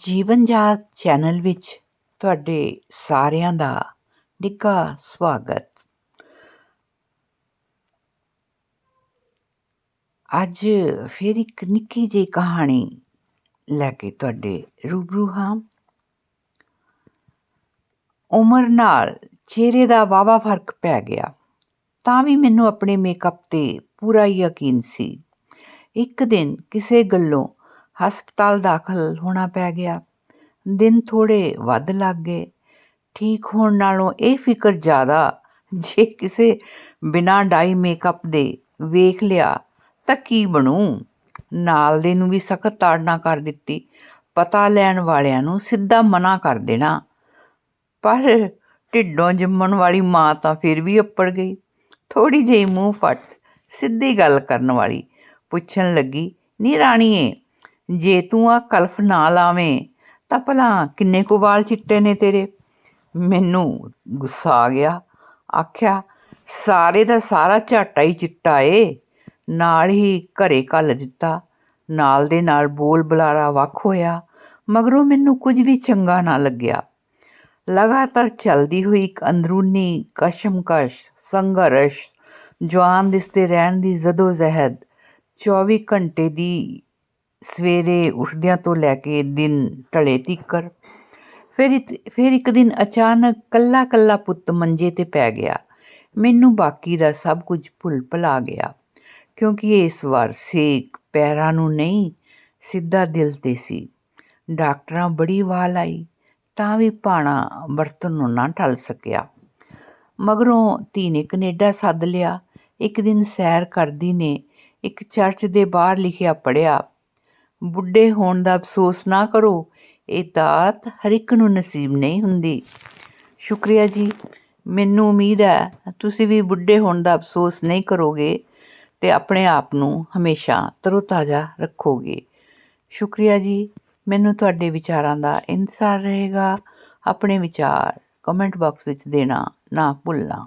ਜੀਵਨ ਜਾਤ ਚੈਨਲ ਵਿੱਚ ਤੁਹਾਡੇ ਸਾਰਿਆਂ ਦਾ ਨਿੱਘਾ ਸਵਾਗਤ। ਅੱਜ ਫਿਰ ਇੱਕ ਨਿੱਕੀ ਜਿਹੀ ਕਹਾਣੀ ਲੈ ਕੇ ਤੁਹਾਡੇ ਰੂਬਰੂ ਹਾਂ। ਉਮਰ ਨਾਲ ਚਿਹਰੇ ਦਾ ਵਾਵਾ ਫ਼ਰਕ ਪੈ ਗਿਆ, ਤਾਂ ਵੀ ਮੈਨੂੰ ਆਪਣੇ ਮੇਕਅਪ ਤੇ ਪੂਰਾ ਯਕੀਨ ਸੀ। ਇੱਕ ਦਿਨ ਕਿਸੇ ਗੱਲੋਂ ਹਸਪਤਾਲ ਦਾਖਲ ਹੋਣਾ ਪੈ ਗਿਆ। ਦਿਨ ਥੋੜੇ ਵੱਧ ਲੱਗ ਗਏ। ਠੀਕ ਹੋਣ ਨਾਲੋਂ ਇਹ ਫਿਕਰ ਜ਼ਿਆਦਾ, ਜੇ ਕਿਸੇ ਬਿਨਾ ਡਾਈ ਮੇਕਅਪ ਦੇ ਵੇਖ ਲਿਆ ਤਾਂ ਕੀ ਬਣੂ? ਨਾਲ ਦੇ ਨੂੰ ਵੀ ਸਖਤ ਤਾੜਨਾ ਕਰ ਦਿੱਤੀ। ਪਤਾ ਲੈਣ ਵਾਲਿਆਂ ਨੂੰ ਸਿੱਧਾ ਮਨਾ ਕਰ ਦੇਣਾ। ਪਰ ਢਿੱਡੋਂ ਜੰਮਣ ਵਾਲੀ ਮਾਂ ਤਾਂ ਫਿਰ ਵੀ ਅੱਪੜ ਗਈ। ਥੋੜੀ ਜਿਹੀ ਮੂੰਹ ਫੱਟ ਸਿੱਧੀ ਗੱਲ ਕਰਨ ਵਾਲੀ ਪੁੱਛਣ ਲੱਗੀ, ਨੀ ਰਾਣੀਏ ਜੇ ਤੂੰ ਆ ਕਲਫ ਨਾ ਲਾਵੇਂ, ਤਾਂ ਭਲਾ ਕਿੰਨੇ ਕੁ ਵਾਲ ਚਿੱਟੇ ਨੇ ਤੇਰੇ? ਮੈਨੂੰ ਗੁੱਸਾ ਆ ਗਿਆ। ਆਖਿਆ, ਸਾਰੇ ਦਾ ਸਾਰਾ ਝਾਟਾ ਹੀ ਚਿੱਟਾ ਏ। ਨਾਲ ਹੀ ਘਰੇ ਕੱਲ ਦਿੱਤਾ। ਨਾਲ ਦੇ ਨਾਲ ਬੋਲ ਬੁਲਾਰਾ ਵੱਖ ਹੋਇਆ, ਮਗਰੋਂ ਮੈਨੂੰ ਕੁਝ ਵੀ ਚੰਗਾ ਨਾ ਲੱਗਿਆ। ਲਗਾਤਾਰ ਚੱਲਦੀ ਹੋਈ ਇੱਕ ਅੰਦਰੂਨੀ ਕਸ਼ਮਕਸ਼, ਸੰਘਰਸ਼, ਜਵਾਨ ਦਿਸਦੇ ਰਹਿਣ ਦੀ ਜ਼ਦੋ ਜ਼ਹਿਦ 24 ਘੰਟੇ ਦੀ ਸਵੇਰੇ ਉੱਠਦਿਆਂ ਤੋਂ ਲੈ ਕੇ ਦਿਨ ਢਲੇ ਤੀਕਰ, ਫਿਰ ਫਿਰ ਇੱਕ ਦਿਨ ਅਚਾਨਕ ਕੱਲਾ ਕੱਲਾ ਪੁੱਤ ਮੰਜੇ ਤੇ ਪੈ ਗਿਆ। ਮੈਨੂੰ ਬਾਕੀ ਦਾ ਸਭ ਕੁਝ ਭੁੱਲ ਭੁਲਾ ਗਿਆ, ਕਿਉਂਕਿ ਇਸ ਵਾਰ ਸੇਕ ਪੈਰਾਂ ਨੂੰ ਨਹੀਂ, ਸਿੱਧਾ ਦਿਲ ਤੇ ਸੀ। ਡਾਕਟਰਾਂ ਬੜੀ ਵਾਲ ਆਈ, ਤਾਂ ਵੀ ਪਾਣਾ ਵਰਤਨ ਨੂੰ ਨਾ ਟਲ ਸਕਿਆ। ਮਗਰੋਂ ਧੀ ਨੇ ਕੈਨੇਡਾ ਸੱਦ ਲਿਆ, ਇੱਕ ਦਿਨ ਸੈਰ ਕਰਦੀ ਨੇ, ਇੱਕ ਚਰਚ ਦੇ ਬਾਹਰ ਲਿਖਿਆ ਪੜਿਆ ਬੁੱਢੇ ਹੋਣ ਦਾ ਅਫਸੋਸ ਨਾ ਕਰੋ, ਇਹ ਦਾਤ ਹਰ ਇੱਕ ਨੂੰ ਨਸੀਬ ਨਹੀਂ ਹੁੰਦੀ। ਸ਼ੁਕਰੀਆ ਜੀ, ਮੈਨੂੰ ਉਮੀਦ ਹੈ ਤੁਸੀਂ ਵੀ ਬੁੱਢੇ ਹੋਣ ਦਾ ਅਫਸੋਸ ਨਹੀਂ ਕਰੋਗੇ ਤੇ ਆਪਣੇ ਆਪ ਨੂੰ ਹਮੇਸ਼ਾ ਤਰੋਤਾਜ਼ਾ ਰੱਖੋਗੇ। ਸ਼ੁਕਰੀਆ ਜੀ, ਮੈਨੂੰ ਤੁਹਾਡੇ ਵਿਚਾਰਾਂ ਦਾ ਇੰਤਜ਼ਾਰ ਰਹੇਗਾ। ਆਪਣੇ ਵਿਚਾਰ ਕਮੈਂਟ ਬਾਕਸ ਵਿੱਚ ਦੇਣਾ ਨਾ ਭੁੱਲਣਾ।